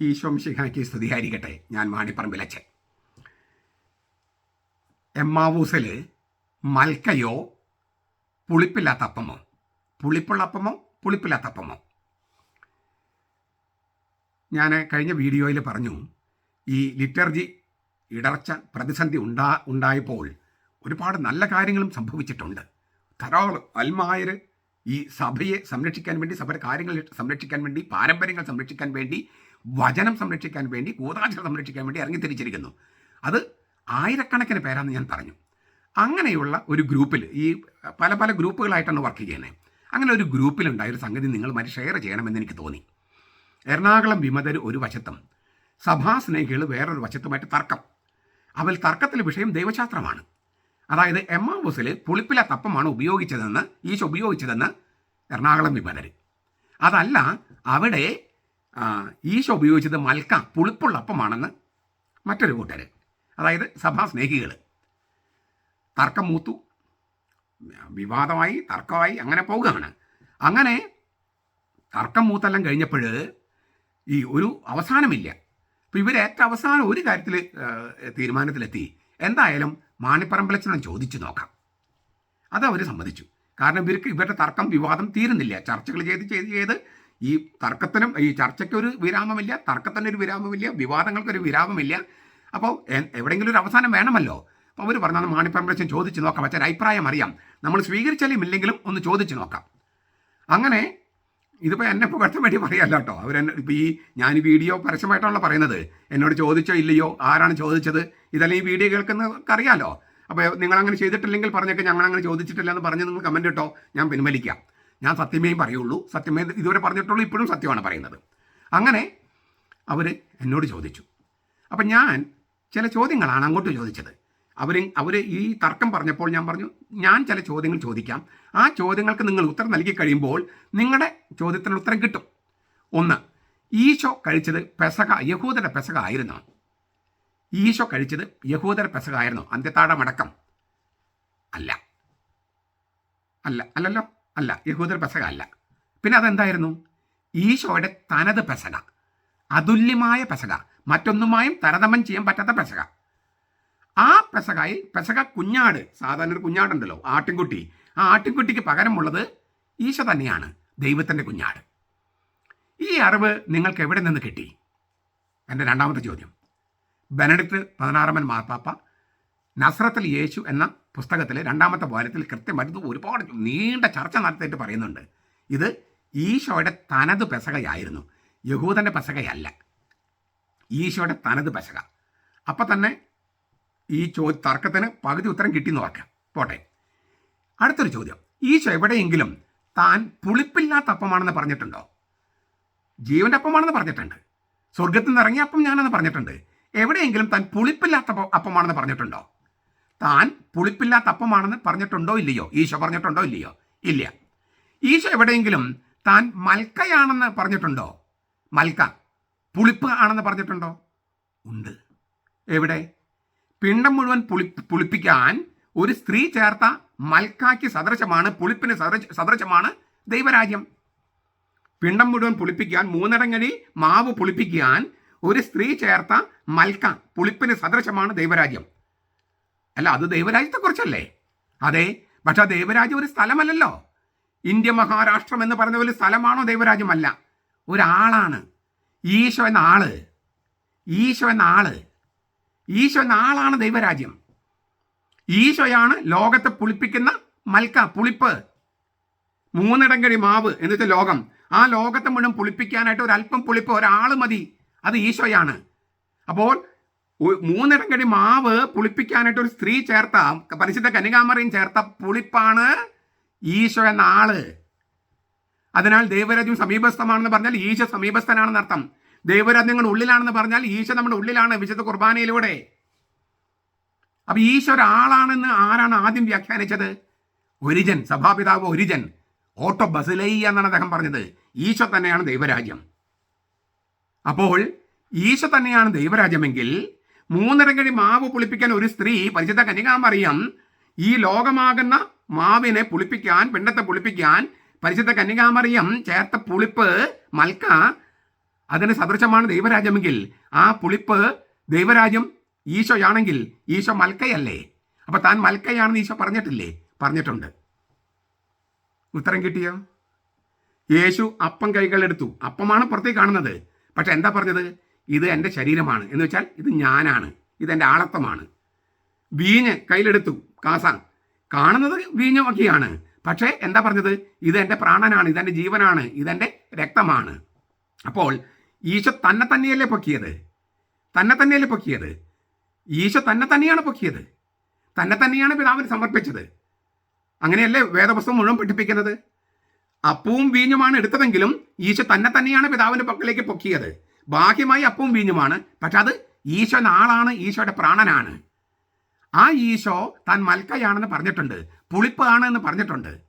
ഈശോം ശിഖാക്കി സ്തുതിയായിരിക്കട്ടെ. ഞാൻ മാണിപ്പറമ്പിലച്ചൻ എമ്മാവൂസിൽ മൽക്കയോ പുളിപ്പില്ലാത്ത അപ്പമോ പുളിപ്പുള്ള അപ്പമോ പുളിപ്പില്ലാത്ത അപ്പമോ ഞാൻ കഴിഞ്ഞ വീഡിയോയിൽ പറഞ്ഞു ഈ ലിറ്റർജി ഇടർച്ച പ്രതിസന്ധി ഉണ്ടാ ഉണ്ടായപ്പോൾ ഒരുപാട് നല്ല കാര്യങ്ങളും സംഭവിച്ചിട്ടുണ്ട്. ധാരാളം അൽമായർ ഈ സഭയെ സംരക്ഷിക്കാൻ വേണ്ടി സഭയുടെ കാര്യങ്ങൾ സംരക്ഷിക്കാൻ വേണ്ടി പാരമ്പര്യങ്ങൾ സംരക്ഷിക്കാൻ വേണ്ടി വചനം സംരക്ഷിക്കാൻ വേണ്ടി കൂതാശ സംരക്ഷിക്കാൻ വേണ്ടി ഇറങ്ങിത്തിരിച്ചിരിക്കുന്നു അത് ആയിരക്കണക്കിന് പേരാന്ന് ഞാൻ പറഞ്ഞു. അങ്ങനെയുള്ള ഒരു ഗ്രൂപ്പിൽ ഈ പല പല ഗ്രൂപ്പുകളായിട്ടാണ് വർക്ക് ചെയ്യുന്നത് അങ്ങനെ ഒരു ഗ്രൂപ്പിലുണ്ടായ ഒരു സംഗതി നിങ്ങളുമായി ഷെയർ ചെയ്യണമെന്ന് എനിക്ക് തോന്നി. എറണാകുളം വിമതർ ഒരു വശത്തും സഭാസ്നേഹികൾ വേറൊരു വശത്തുമായിട്ട് തർക്കം. അവൽ തർക്കത്തിലെ വിഷയം ദൈവശാസ്ത്രമാണ്. അതായത് എം ആ ബുസിൽ പുളിപ്പില തപ്പമാണ് ഉപയോഗിച്ചതെന്ന് ഈശോ ഉപയോഗിച്ചതെന്ന് എറണാകുളം വിമതർ അതല്ല അവിടെ ഈശോ ഉപയോഗിച്ചത് മൽക്ക പുളിപ്പുള്ള അപ്പമാണെന്ന് മറ്റൊരു കൂട്ടർ അതായത് സഭാ സ്നേഹികൾ തർക്കം മൂത്തു വിവാദമായി തർക്കമായി അങ്ങനെ പോവുകയാണ്. അങ്ങനെ തർക്കം മൂത്തെല്ലാം കഴിഞ്ഞപ്പോൾ ഈ ഒരു അവസാനമില്ല. അപ്പോൾ ഇവർ ഏറ്റവും അവസാനം ഒരു കാര്യത്തിൽ തീരുമാനത്തിലെത്തി. എന്തായാലും മാണിപ്പറമ്പലച്ചനം ചോദിച്ചു നോക്കാം. അത് അവർ സമ്മതിച്ചു. കാരണം ഇവർക്ക് ഇവരുടെ തർക്കം വിവാദം തീരുന്നില്ല. ചർച്ചകൾ ചെയ്ത് ചെയ്ത് ചെയ്ത് ഈ തർക്കത്തിനും ഈ ചർച്ചയ്ക്ക് ഒരു വിരാമമില്ല തർക്കത്തിന് ഒരു വിരാമമില്ല വിവാദങ്ങൾക്കൊരു വിരാമമില്ല. അപ്പോൾ എവിടെയെങ്കിലും ഒരു അവസാനം വേണമല്ലോ? അപ്പോൾ അവർ പറഞ്ഞാൽ മാണിപ്പറമ്പലച്ചൻ ചോദിച്ചു നോക്കാം അച്ഛൻ അഭിപ്രായം അറിയാം. നമ്മൾ സ്വീകരിച്ചാലും ഇല്ലെങ്കിലും ഒന്ന് ചോദിച്ചു നോക്കാം. അങ്ങനെ ഇതിപ്പോൾ എന്നെ ഇപ്പോൾ പുകഴ്ത്താൻ വേണ്ടി പറയല്ല കേട്ടോ. അവരെന്നെ ഇപ്പോൾ ഈ ഞാൻ വീഡിയോ പരസ്യമായിട്ടാണല്ലോ പറയുന്നത്. എന്നോട് ചോദിച്ചോ ഇല്ലയോ? ആരാണ് ചോദിച്ചത്? ഇതെല്ലാം ഈ വീഡിയോ കേൾക്കുന്നവർക്ക് അറിയാമല്ലോ അപ്പോൾ നിങ്ങൾ അങ്ങനെ ചെയ്തിട്ടില്ലെങ്കിൽ പറഞ്ഞൊക്കെ ഞങ്ങൾ അങ്ങനെ ചോദിച്ചിട്ടില്ല എന്ന് പറഞ്ഞ് നിങ്ങൾ കമന്റ് ഇട്ടോ. ഞാൻ പിൻവലിക്കാം. ഞാൻ സത്യമേയും പറയുള്ളൂ. സത്യമേ ഇതുവരെ പറഞ്ഞിട്ടുള്ളൂ ഇപ്പോഴും സത്യമാണ് പറയുന്നത്. അങ്ങനെ അവർ എന്നോട് ചോദിച്ചു. അപ്പം ഞാൻ ചില ചോദ്യങ്ങളാണ് അങ്ങോട്ട് ചോദിച്ചത്. അവർ അവർ ഈ തർക്കം പറഞ്ഞപ്പോൾ ഞാൻ പറഞ്ഞു ഞാൻ ചില ചോദ്യങ്ങൾ ചോദിക്കാം. ആ ചോദ്യങ്ങൾക്ക് നിങ്ങൾ ഉത്തരം നൽകി കഴിയുമ്പോൾ നിങ്ങളുടെ ചോദ്യത്തിന് ഉത്തരം കിട്ടും. ഒന്ന് ഈശോ കഴിച്ചത് പെസക യഹൂദരുടെ പെസക ആയിരുന്നു? ഈശോ കഴിച്ചത് യഹൂദര പെസക ആയിരുന്നു? അന്ത്യത്താടമടക്കം അല്ല. അല്ല അല്ലല്ലോ. അല്ല യഹൂദർ പെസക അല്ല. പിന്നെ അതെന്തായിരുന്നു? ഈശോയുടെ തനത് പെസക. അതുല്യമായ പെസക. മറ്റൊന്നുമായും തരതമം ചെയ്യാൻ പറ്റാത്ത പെസക. ആ പെസകായി പെസക കുഞ്ഞാട് സാധാരണ ഒരു കുഞ്ഞാടുണ്ടല്ലോ ആട്ടിൻകുട്ടി. ആ ആട്ടിൻകുട്ടിക്ക് പകരമുള്ളത് ഈശോ തന്നെയാണ് ദൈവത്തിന്റെ കുഞ്ഞാട്. ഈ അറിവ് നിങ്ങൾക്ക് എവിടെ നിന്ന് കിട്ടി? എന്റെ രണ്ടാമത്തെ ചോദ്യം. ബെനഡിക്ട് പതിനാറാമൻ മാർപ്പാപ്പ നസ്രത്തിൽ യേശു എന്ന പുസ്തകത്തിലെ രണ്ടാമത്തെ വാരത്തിൽ കൃത്യമായിട്ട് ഒരുപാട് നീണ്ട ചർച്ച നടത്തിയിട്ട് പറയുന്നുണ്ട്. ഇത് ഈശോയുടെ തനത് പെസകയായിരുന്നു. യഹൂദന്റെ പെസകയല്ല. ഈശോയുടെ തനത് പെസക. അപ്പം തന്നെ ഈ ചോ തർക്കത്തിന് പകുതി ഉത്തരം കിട്ടിയെന്ന് ഓർക്കാം പോട്ടെ. അടുത്തൊരു ചോദ്യം. ഈശോ എവിടെയെങ്കിലും താൻ പുളിപ്പില്ലാത്ത അപ്പമാണെന്ന് പറഞ്ഞിട്ടുണ്ടോ? ജീവന്റെ അപ്പമാണെന്ന് പറഞ്ഞിട്ടുണ്ട്. സ്വർഗത്തിൽ നിന്ന് ഇറങ്ങിയ അപ്പം ഞാനെന്ന് പറഞ്ഞിട്ടുണ്ട്. എവിടെയെങ്കിലും താൻ പുളിപ്പില്ലാത്ത അപ്പ- അപ്പമാണെന്ന് പറഞ്ഞിട്ടുണ്ടോ? താൻ പുളിപ്പില്ലാത്ത അപ്പമാണെന്ന് പറഞ്ഞിട്ടുണ്ടോ ഇല്ലയോ? ഈശോ പറഞ്ഞിട്ടുണ്ടോ ഇല്ലയോ? ഇല്ല. ഈശോ എവിടെയെങ്കിലും താൻ മൽക്കയാണെന്ന് പറഞ്ഞിട്ടുണ്ടോ? മൽക്ക പുളിപ്പ് ആണെന്ന് പറഞ്ഞിട്ടുണ്ടോ? ഉണ്ട്. എവിടെ? പിണ്ടം മുഴുവൻ പുളി പുളിപ്പിക്കാൻ ഒരു സ്ത്രീ ചേർത്ത മൽക്കായ്ക്ക് സദൃശമാണ് പുളിപ്പിന് സദൃശ സദൃശമാണ് ദൈവരാജ്യം. പിണ്ടം മുഴുവൻ പുളിപ്പിക്കാൻ മൂന്നടങ്ങഴി മാവ് പുളിപ്പിക്കാൻ ഒരു സ്ത്രീ ചേർത്ത മൽക്ക പുളിപ്പിന് സദൃശമാണ് ദൈവരാജ്യം. അല്ല അത് ദൈവരാജ്യത്തെക്കുറിച്ചല്ലേ അതെ പക്ഷെ ആ ദൈവരാജ്യം ഒരു സ്ഥലമല്ലല്ലോ. ഇന്ത്യ മഹാരാഷ്ട്രം എന്ന് പറഞ്ഞ ഒരു സ്ഥലമാണോ ദൈവരാജ്യമല്ല? ഒരാളാണ്. ഈശോ എന്ന ആൾ. ഈശോ എന്ന ആൾ. ഈശോ എന്ന ആളാണ് ദൈവരാജ്യം. ഈശോയാണ് ലോകത്തെ പുളിപ്പിക്കുന്ന മൽക്ക പുളിപ്പ്. മൂന്നിടങ്കടി മാവ് എന്നിട്ട് ലോകം. ആ ലോകത്തെ മുഴുവൻ പുളിപ്പിക്കാനായിട്ട് ഒരല്പം പുളിപ്പ് ഒരാൾ മതി. അത് ഈശോയാണ്. അപ്പോൾ മൂന്നിടങ്കടി മാവ് പുളിപ്പിക്കാനായിട്ട് ഒരു സ്ത്രീ ചേർത്ത പരിശുദ്ധ കനികാമറിയും ചേർത്ത പുളിപ്പാണ് ഈശോ എന്ന ആൾ. അതിനാൽ ദൈവരാജ്യം സമീപസ്ഥമാണെന്ന് പറഞ്ഞാൽ ഈശോ സമീപസ്ഥനാണെന്ന് അർത്ഥം. ദൈവരാജ്യങ്ങൾ ഉള്ളിലാണെന്ന് പറഞ്ഞാൽ ഈശോ നമ്മുടെ ഉള്ളിലാണ് വിശുദ്ധ കുർബാനയിലൂടെ. അപ്പൊ ഈശോ ഒരാളാണെന്ന് ആരാണ് ആദ്യം വ്യാഖ്യാനിച്ചത്? ഒരിജൻ സഭാപിതാവ് ഒരിജൻ. ഓട്ടോ ബസിലൈ എന്നാണ് അദ്ദേഹം പറഞ്ഞത്. ഈശോ തന്നെയാണ് ദൈവരാജ്യം. അപ്പോൾ ഈശോ തന്നെയാണ് ദൈവരാജ്യമെങ്കിൽ മൂന്നിരങ്ങഴി മാവ് പുളിപ്പിക്കാൻ ഒരു സ്ത്രീ. പരിശുദ്ധ കന്യകാമറിയം. ഈ ലോകമാകുന്ന മാവിനെ പുളിപ്പിക്കാൻ പിണ്ടത്തെ പുളിപ്പിക്കാൻ പരിശുദ്ധ കന്യകാമറിയം ചേർത്ത പുളിപ്പ് മൽക്ക അതിന് സദൃശമാണ് ദൈവരാജ്യമെങ്കിൽ. ആ പുളിപ്പ് ദൈവരാജ്യം ഈശോയാണെങ്കിൽ ഈശോ മൽക്കയല്ലേ? അപ്പൊ താൻ മൽക്കയാണെന്ന് ഈശോ പറഞ്ഞിട്ടില്ലേ? പറഞ്ഞിട്ടുണ്ട്. ഉത്തരം കിട്ടിയോ? യേശു അപ്പം കൈകളെടുത്തു അപ്പമാണ് പുറത്തേക്ക് കാണുന്നത്. പക്ഷെ എന്താ പറഞ്ഞത്? ഇത് എന്റെ ശരീരമാണ്. എന്ന് വെച്ചാൽ ഇത് ഞാനാണ്. ഇതെന്റെ ആളത്വമാണ്. വീഞ്ഞ് കയ്യിലെടുത്തു. കാസ. കാണുന്നത് വീഞ്ഞൊക്കെയാണ്. പക്ഷേ എന്താ പറഞ്ഞത്? ഇത് എന്റെ പ്രാണനാണ്. ഇതെന്റെ ജീവനാണ്. ഇതെന്റെ രക്തമാണ്. അപ്പോൾ ഈശോ തന്നെ തന്നെയല്ലേ പൊക്കിയത്? തന്നെ തന്നെയല്ലേ പൊക്കിയത്? ഈശോ തന്നെ തന്നെയാണ് പൊക്കിയത്. തന്നെ തന്നെയാണ് പിതാവിന് സമർപ്പിച്ചത്. അങ്ങനെയല്ലേ വേദപുസ്തകം മുഴുവൻ പഠിപ്പിക്കുന്നത്? അപ്പവും വീഞ്ഞുമാണ് എടുത്തതെങ്കിലും ഈശോ തന്നെ തന്നെയാണ് പിതാവിന്റെ പക്കലേക്ക് പൊക്കിയത്. ബാഹ്യമായി അപ്പവും വീഞ്ഞുമാണ്. പക്ഷെ അത് ഈശോ ആളാണ് ഈശോയുടെ പ്രാണനാണ്. ആ ഈശോ താൻ മൽക്കയാണെന്ന് പറഞ്ഞിട്ടുണ്ട്. പുളിപ്പാണ് എന്ന് പറഞ്ഞിട്ടുണ്ട്.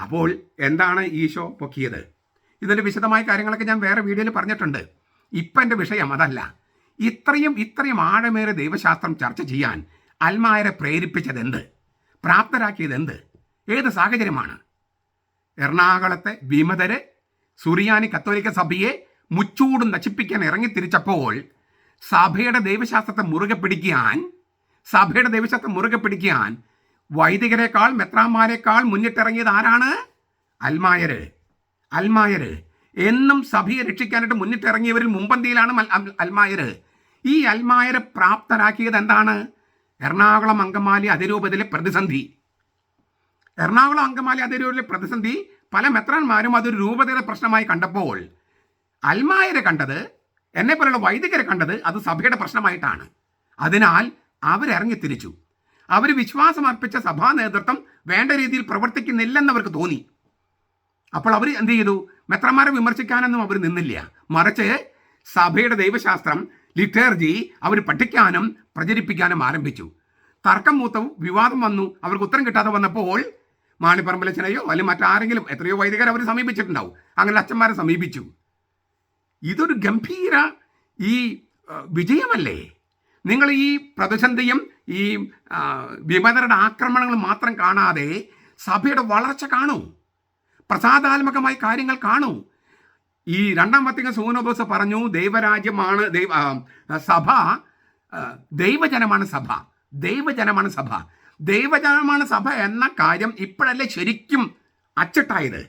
അപ്പോൾ എന്താണ് ഈശോ പൊക്കിയത്? ഇതിന്റെ വിശദമായ കാര്യങ്ങളൊക്കെ ഞാൻ വേറെ വീഡിയോയിൽ പറഞ്ഞിട്ടുണ്ട്. ഇപ്പം എന്റെ വിഷയം അതല്ല. ഇത്രയും ഇത്രയും ആഴമേറെ ദൈവശാസ്ത്രം ചർച്ച ചെയ്യാൻ അൽമായരെ പ്രേരിപ്പിച്ചത് എന്ത് പ്രാപ്തരാക്കിയത് എന്ത് ഏത് സാഹചര്യമാണ്? എറണാകുളത്തെ വിമതര് സുറിയാനി കത്തോലിക്ക സഭയെ മുച്ചൂടും നശിപ്പിക്കാൻ ഇറങ്ങിത്തിരിച്ചപ്പോൾ സഭയുടെ ദൈവശാസ്ത്രത്തെ മുറുകെ പിടിക്കാൻ സഭയുടെ ദൈവശാസ്ത്രം മുറുകെ പിടിക്കാൻ വൈദികരെക്കാൾ മെത്രാന്മാരെക്കാൾ മുന്നിട്ടിറങ്ങിയത് ആരാണ്? അൽമായര്. അൽമായര്. എന്നും സഭയെ രക്ഷിക്കാനായിട്ട് മുന്നിട്ടിറങ്ങിയവരിൽ മുമ്പന്തിയിലാണ് അൽമായര്. ഈ അൽമായരെ പ്രാപ്തരാക്കിയത് എന്താണ്? എറണാകുളം അങ്കമാലി അതിരൂപതയിലെ പ്രതിസന്ധി. എറണാകുളം അങ്കമാലി അതിരൂപതയിലെ പ്രതിസന്ധി പല മെത്രാന്മാരും അതൊരു രൂപതയുടെ പ്രശ്നമായി കണ്ടപ്പോൾ അൽമായരെ കണ്ടത് എന്നെ പോലുള്ള വൈദികരെ കണ്ടത് അത് സഭയുടെ പ്രശ്നമായിട്ടാണ്. അതിനാൽ അവരിറങ്ങി തിരിച്ചു. അവർ വിശ്വാസം അർപ്പിച്ച സഭാ നേതൃത്വം വേണ്ട രീതിയിൽ പ്രവർത്തിക്കുന്നില്ലെന്ന് അവർക്ക് തോന്നി. അപ്പോൾ അവർ എന്ത് ചെയ്തു? മെത്രമാരെ വിമർശിക്കാനൊന്നും അവർ നിന്നില്ല. മറിച്ച് സഭയുടെ ദൈവശാസ്ത്രം ലിറ്റേർജി അവർ പഠിക്കാനും പ്രചരിപ്പിക്കാനും ആരംഭിച്ചു. തർക്കം മൂത്തവും വിവാദം വന്നു. അവർക്ക് ഉത്തരം കിട്ടാതെ വന്നപ്പോൾ മാണിപ്പറമ്പലച്ചനെയോ അല്ലെങ്കിൽ മറ്റാരെങ്കിലും എത്രയോ വൈദികർ അവർ സമീപിച്ചിട്ടുണ്ടാവും. അങ്ങനെ അച്ഛന്മാരെ സമീപിച്ചു. ഇതൊരു ഗംഭീര ഈ വിജയമല്ലേ? നിങ്ങൾ ഈ പ്രതിസന്ധിയും ഈ വിമതരുടെ ആക്രമണങ്ങൾ മാത്രം കാണാതെ സഭയുടെ വളർച്ച കാണൂ. പ്രസാദാത്മകമായി കാര്യങ്ങൾ കാണൂ. ഈ രണ്ടാം വത്തിക സൂനോബോസ് പറഞ്ഞു ദൈവരാജ്യമാണ് ദൈവ സഭ ദൈവജനമാണ് സഭ ദൈവജനമാണ് സഭ ദൈവജനമാണ് സഭ എന്ന കാര്യം ഇപ്പോഴല്ലേ ശരിക്കും അച്ചട്ടായത്?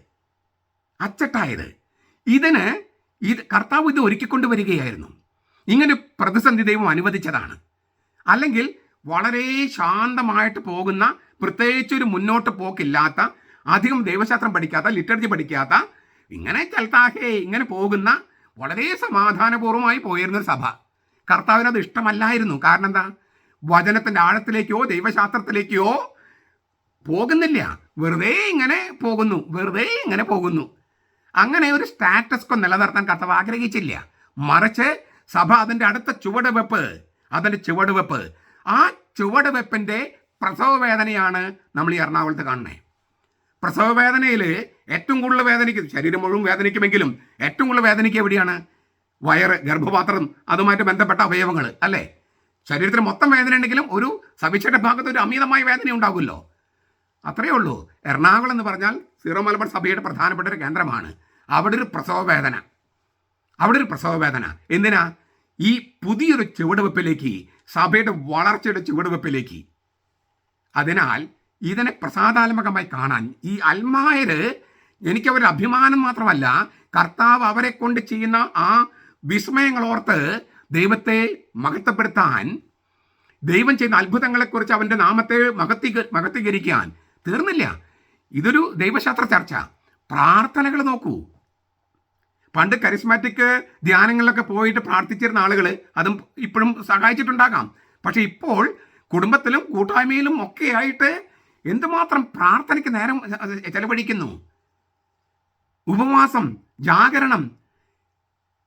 അച്ചട്ടായത്. ഇതിന് ഇത് കർത്താവ് ഇത് ഒരുക്കിക്കൊണ്ട് വരികയായിരുന്നു ഇങ്ങനെ പ്രതിസന്ധി ദൈവം അനുവദിച്ചതാണ്. അല്ലെങ്കിൽ വളരെ ശാന്തമായിട്ട് പോകുന്ന പ്രത്യേകിച്ചൊരു മുന്നോട്ട് പോക്കില്ലാത്ത അധികം ദൈവശാസ്ത്രം പഠിക്കാത്ത ലിറ്ററേച്ചർ പഠിക്കാത്ത ഇങ്ങനെ ചൽത്താഹേ ഇങ്ങനെ പോകുന്ന വളരെ സമാധാനപൂർവമായി പോയിരുന്നൊരു സഭ. കർത്താവിന് അത് ഇഷ്ടമല്ലായിരുന്നു. കാരണം എന്താ? വചനത്തിന്റെ ആഴത്തിലേക്കോ ദൈവശാസ്ത്രത്തിലേക്കോ പോകുന്നില്ല. വെറുതെ ഇങ്ങനെ പോകുന്നു. വെറുതെ ഇങ്ങനെ പോകുന്നു. അങ്ങനെ ഒരു സ്റ്റാറ്റസ്കോ നിലനിർത്താൻ കർത്താവ് ആഗ്രഹിച്ചില്ല. മറിച്ച് സഭ അതിന്റെ അടുത്ത ചുവടുവെപ്പ് അതിന്റെ ചുവടുവെപ്പ്. ആ ചുവടുവെപ്പിന്റെ പ്രസവ വേദനയാണ് നമ്മൾ ഈ എറണാകുളത്ത് കാണുന്നത് പ്രസവ വേദനയിൽ ഏറ്റവും കൂടുതൽ വേദനിക്കും ശരീരം മുഴുവൻ വേദനിക്കുമെങ്കിലും ഏറ്റവും കൂടുതൽ വേദനിക്കുക എവിടെയാണ്? വയറ് ഗർഭപാത്രം അതുമായിട്ട് ബന്ധപ്പെട്ട അവയവങ്ങൾ അല്ലേ? ശരീരത്തിന് മൊത്തം വേദന ഉണ്ടെങ്കിലും ഒരു സവിശേഷ ഭാഗത്ത് ഒരു അമിതമായ വേദന ഉണ്ടാകുമല്ലോ. അത്രയേ ഉള്ളൂ. എറണാകുളം എന്ന് പറഞ്ഞാൽ സീറോ മലബാർ സഭയുടെ പ്രധാനപ്പെട്ട ഒരു കേന്ദ്രമാണ്. അവിടെ ഒരു പ്രസവ വേദന. അവിടെ ഒരു പ്രസവ വേദന. എന്തിനാ? ഈ പുതിയൊരു ചുവടുവെപ്പിലേക്ക് സഭയുടെ വളർച്ചയുടെ ചുവടുവെപ്പിലേക്ക്. അതിനാൽ ഇതിനെ പ്രസാദാത്മകമായി കാണാൻ ഈ അൽമായര് എനിക്ക് അവരുടെ അഭിമാനം മാത്രമല്ല കർത്താവ് അവരെ കൊണ്ട് ചെയ്യുന്ന ആ വിസ്മയങ്ങളോർത്ത് ദൈവത്തെ മഹത്വപ്പെടുത്താൻ ദൈവം ചെയ്യുന്ന അത്ഭുതങ്ങളെക്കുറിച്ച് അവന്റെ നാമത്തെ മഹത്വീ മഹത്വീകരിക്കാൻ തീർന്നില്ല. ഇതൊരു ദൈവശാസ്ത്ര ചർച്ച. പ്രാർത്ഥനകൾ നോക്കൂ. പണ്ട് കരിസ്മാറ്റിക് ധ്യാനങ്ങളിലൊക്കെ പോയിട്ട് പ്രാർത്ഥിച്ചിരുന്ന ആളുകൾ അതും ഇപ്പോഴും സഹായിച്ചിട്ടുണ്ടാകാം. പക്ഷെ ഇപ്പോൾ കുടുംബത്തിലും കൂട്ടായ്മയിലും ഒക്കെ ആയിട്ട് എന്തുമാത്രം പ്രാർത്ഥനയ്ക്ക് നേരം ചെലവഴിക്കുന്നു? ഉപവാസം ജാഗരണം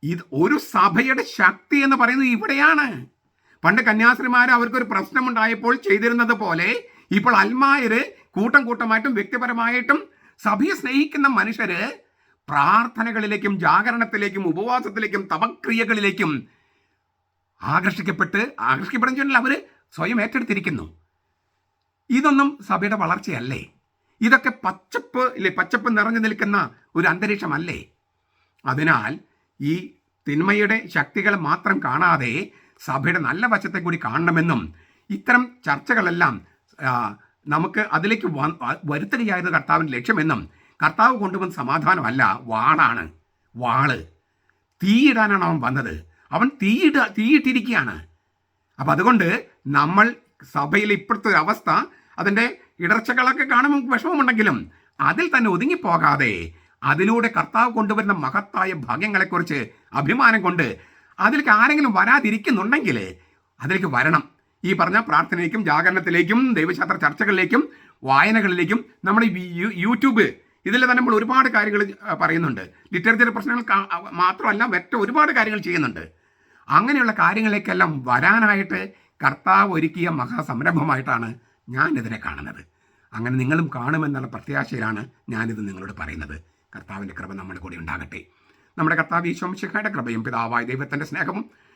ഇത് ഒരു സഭയുടെ ശക്തി എന്ന് പറയുന്നത് ഇവിടെയാണ്. പണ്ട് കന്യാസ്ത്രീമാർ അവർക്കൊരു പ്രശ്നമുണ്ടായപ്പോൾ ചെയ്തിരുന്നത് പോലെ ഇപ്പോൾ അൽമായര് കൂട്ടം കൂട്ടമായിട്ടും വ്യക്തിപരമായിട്ടും സഭയെ സ്നേഹിക്കുന്ന മനുഷ്യര് പ്രാർത്ഥനകളിലേക്കും ജാഗരണത്തിലേക്കും ഉപവാസത്തിലേക്കും തപക്രിയകളിലേക്കും ആകർഷിക്കപ്പെട്ട് ആകർഷിക്കപ്പെടുന്ന അവർ സ്വയം ഏറ്റെടുത്തിരിക്കുന്നു. ഇതൊന്നും സഭയുടെ വളർച്ചയല്ലേ? ഇതൊക്കെ പച്ചപ്പ് ഇല്ലേ? പച്ചപ്പ് നിറഞ്ഞു നിൽക്കുന്ന ഒരു അന്തരീക്ഷമല്ലേ? അതിനാൽ ഈ തിന്മയുടെ ശക്തികൾ മാത്രം കാണാതെ സഭയുടെ നല്ല വശത്തെ കൂടി കാണണമെന്നും ഇത്തരം ചർച്ചകളെല്ലാം നമുക്ക് അതിലേക്ക് വരുത്തുകയായിരുന്നു കർത്താവിന്റെ ലക്ഷ്യമെന്നും കർത്താവ് കൊണ്ടുവന്ന സമാധാനമല്ല വാളാണ്. വാൾ. തീയിടാനാണ് അവൻ വന്നത്. അവൻ തീയിട തീയിട്ടിരിക്കുകയാണ്. അപ്പം അതുകൊണ്ട് നമ്മൾ സഭയിലെ ഇപ്പോഴത്തെ അവസ്ഥ അതിന്റെ ഇടർച്ചകളൊക്കെ കാണുമ്പോൾ വിഷമമുണ്ടെങ്കിലും അതിൽ തന്നെ ഒതുങ്ങിപ്പോകാതെ അതിലൂടെ കർത്താവ് കൊണ്ടുവരുന്ന മഹത്തായ ഭാഗ്യങ്ങളെക്കുറിച്ച് അഭിമാനം കൊണ്ട് അതിലേക്ക് ആരെങ്കിലും വരാതിരിക്കുന്നുണ്ടെങ്കിൽ അതിലേക്ക് വരണം. ഈ പറഞ്ഞ പ്രാർത്ഥനയിലേക്കും ജാഗരണത്തിലേക്കും ദൈവശാസ്ത്ര ചർച്ചകളിലേക്കും വായനകളിലേക്കും നമ്മുടെ യൂട്യൂബ് ഇതിൽ തന്നെ നമ്മൾ ഒരുപാട് കാര്യങ്ങൾ പറയുന്നുണ്ട്. ലിറ്ററേച്ചർ പ്രശ്നങ്ങൾ മാത്രമല്ല വെറ്റ ഒരുപാട് കാര്യങ്ങൾ ചെയ്യുന്നുണ്ട്. അങ്ങനെയുള്ള കാര്യങ്ങളിലേക്കെല്ലാം വരാനായിട്ട് കർത്താവ് ഒരുക്കിയ മഹാസംരംഭമായിട്ടാണ് ഞാൻ ഇതിനെ കാണുന്നത്. അങ്ങനെ നിങ്ങളും കാണുമെന്നുള്ള പ്രത്യാശയിലാണ് ഞാനിത് നിങ്ങളോട് പറയുന്നത്. കർത്താവിന്റെ കൃപ നമ്മുടെ കൂടെ ഉണ്ടാകട്ടെ. നമ്മുടെ കർത്താവ് ഈശോംശിഖയുടെ കൃപയും പിതാവായ ദൈവത്തിന്റെ സ്നേഹവും